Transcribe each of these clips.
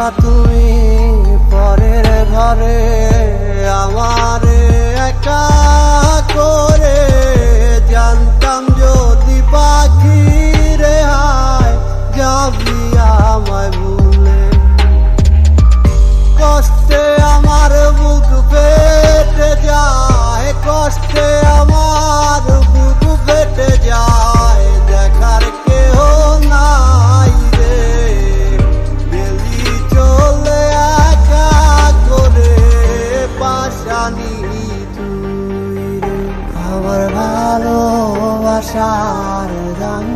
যাইবা তুমি পরের ঘরে আমার একা করে জানতাম যদি পাখি রে হায়, যাবি আমায় ভুলে। কষ্টে আমার বুক ভালোবাসার দাম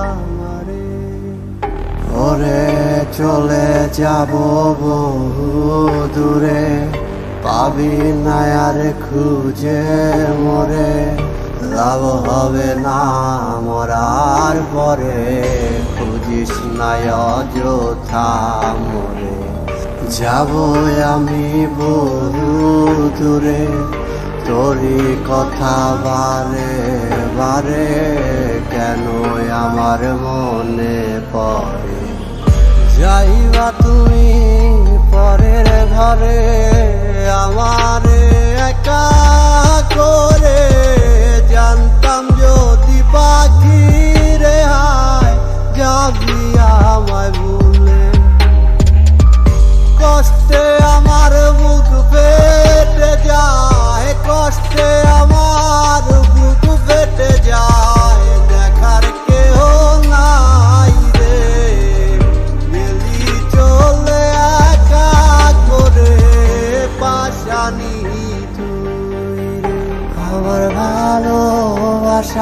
আমারে। ওরে চলে যাব বহু দূরে। পাবি না আর খুঁজে মরে। লাভ হবে না মরার পরে। খুঁজিস না অযথা মরে। যাব আমি বহু দূরে। তোরই কথা বারে বারে। কেন আমার মনে পড়ে। যাইবা তুমি পরের ঘরে আমার একা করে। আমার ভালোবাসার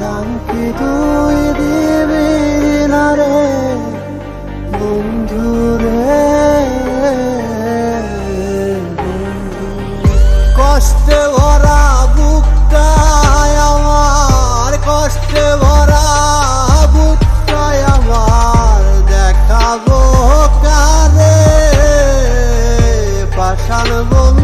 দাম কি তুই দিবি না রে? বন্ধু রে কষ্টে ভরা বুকটায় আমার, কষ্টে ভরা বুকটায় আমার, দেখাবো কারে? পাশাল বমি